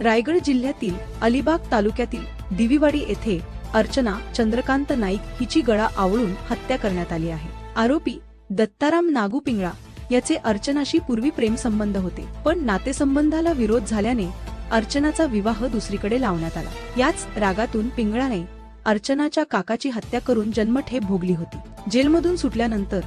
रायगड जिल्ह्यातील अलिबाग तालुक्यातील दिवीवाडी येथे अर्चना चंद्रकांत नाईक हिची गळा आवळून हत्या करण्यात आली आहे. आरोपी दत्ताराम नागू पिंगळा याचे अर्चनाशी पूर्वी प्रेमसंबंध होते पण नातेसंबंधाला विरोध झाल्याने अर्चनाचा विवाह दुसरीकडे लावण्यात आला. याच रागातून पिंगळाने अर्चनाच्या काकाची हत्या करून जन्मठेप भोगली होती. जेलमधून सुटल्यानंतर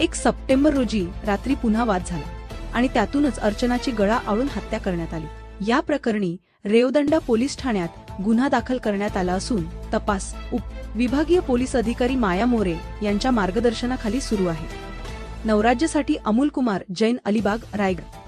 एक सप्टेंबर रोजी रात्री पुन्हा वाद झाला आणि त्यातूनच अर्चनाची गळा आवळून हत्या करण्यात आली. या प्रकरणी रेवदंडा पोलीस ठाण्यात गुन्हा दाखल करण्यात आला असून तपास उप विभागीय पोलीस अधिकारी माया मोरे यांच्या मार्गदर्शनाखाली सुरू आहे. नवराज्यसाठी अमोल कुमार जैन अलिबाग रायगड.